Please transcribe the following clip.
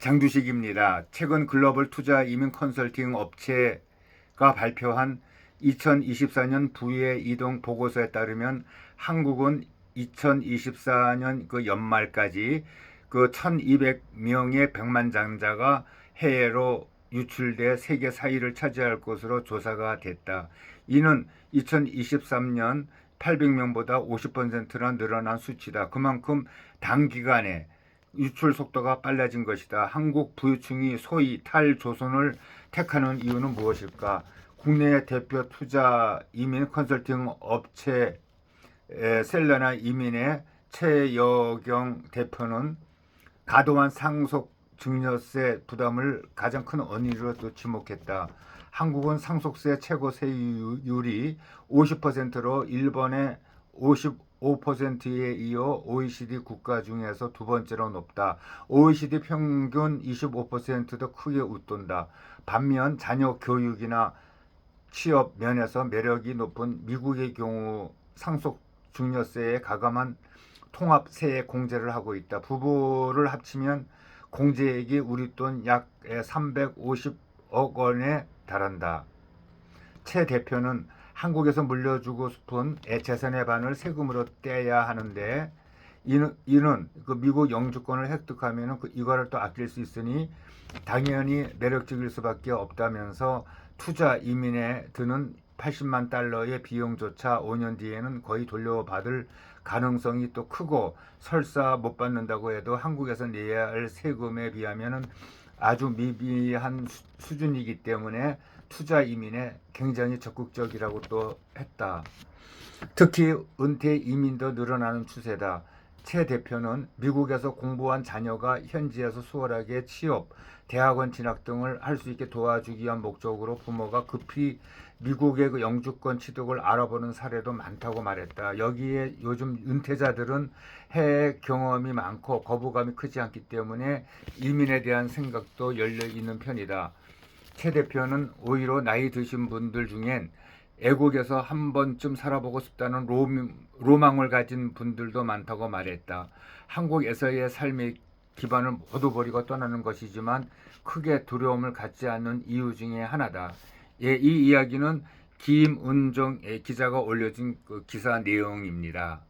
장두식입니다. 최근 글로벌 투자 이민 컨설팅 업체가 발표한 2024년 부의 이동 보고서에 따르면 한국은 2024년 그 연말까지 그 1,200명의 백만 장자가 해외로 유출돼 세계 4위를 차지할 것으로 조사가 됐다. 이는 2023년 800명보다 50%나 늘어난 수치다. 그만큼 단기간에 유출 속도가 빨라진 것이다. 한국 부유층이 소위 탈조선을 택하는 이유는 무엇일까? 국내 대표 투자 이민 컨설팅 업체 에, 셀러나 이민의 최여경 대표는 과도한 상속 증여세 부담을 가장 큰 원인으로 또 지목했다. 한국은 상속세 최고 세율이 50%로 일본의 55%에 이어 OECD 국가 중에서 두 번째로 높다. OECD 평균 25%도 크게 웃돈다. 반면 자녀 교육이나 취업 면에서 매력이 높은 미국의 경우 상속 증여세에 가감한 통합세액 공제를 하고 있다. 부부를 합치면 공제액이 우리 돈 약 350억 원에 달한다. 최 대표는 한국에서 물려주고 싶은 재산의 반을 세금으로 떼야 하는데 이는, 이는 그 미국 영주권을 획득하면 그 이거를 또 아낄 수 있으니 당연히 매력적일 수밖에 없다면서 투자 이민에 드는 80만 달러의 비용조차 5년 뒤에는 거의 돌려받을 가능성이 또 크고 설사 못 받는다고 해도 한국에서 내야 할 세금에 비하면은 아주 미비한 수- 수준이기 때문에 투자 이민에 굉장히 적극적이라고 또 했다. 특히 은퇴 이민도 늘어나는 추세다. 최 대표는 미국에서 공부한 자녀가 현지에서 수월하게 취업, 대학원 진학 등을 할 수 있게 도와주기 위한 목적으로 부모가 급히 미국의 그 영주권 취득을 알아보는 사례도 많다고 말했다. 여기에 요즘 은퇴자들은 해외 경험이 많고 거부감이 크지 않기 때문에 이민에 대한 생각도 열려 있는 편이다. 최 대표는 오히려 나이 드신 분들 중엔 애국에서 한 번쯤 살아보고 싶다는 롬, 로망을 가진 분들도 많다고 말했다. 한국에서의 삶의 기반을 모두 버리고 떠나는 것이지만 크게 두려움을 갖지 않는 이유 중에 하나다. 예, 이 이야기는 김은정 기자가 올려진 그 기사 내용입니다.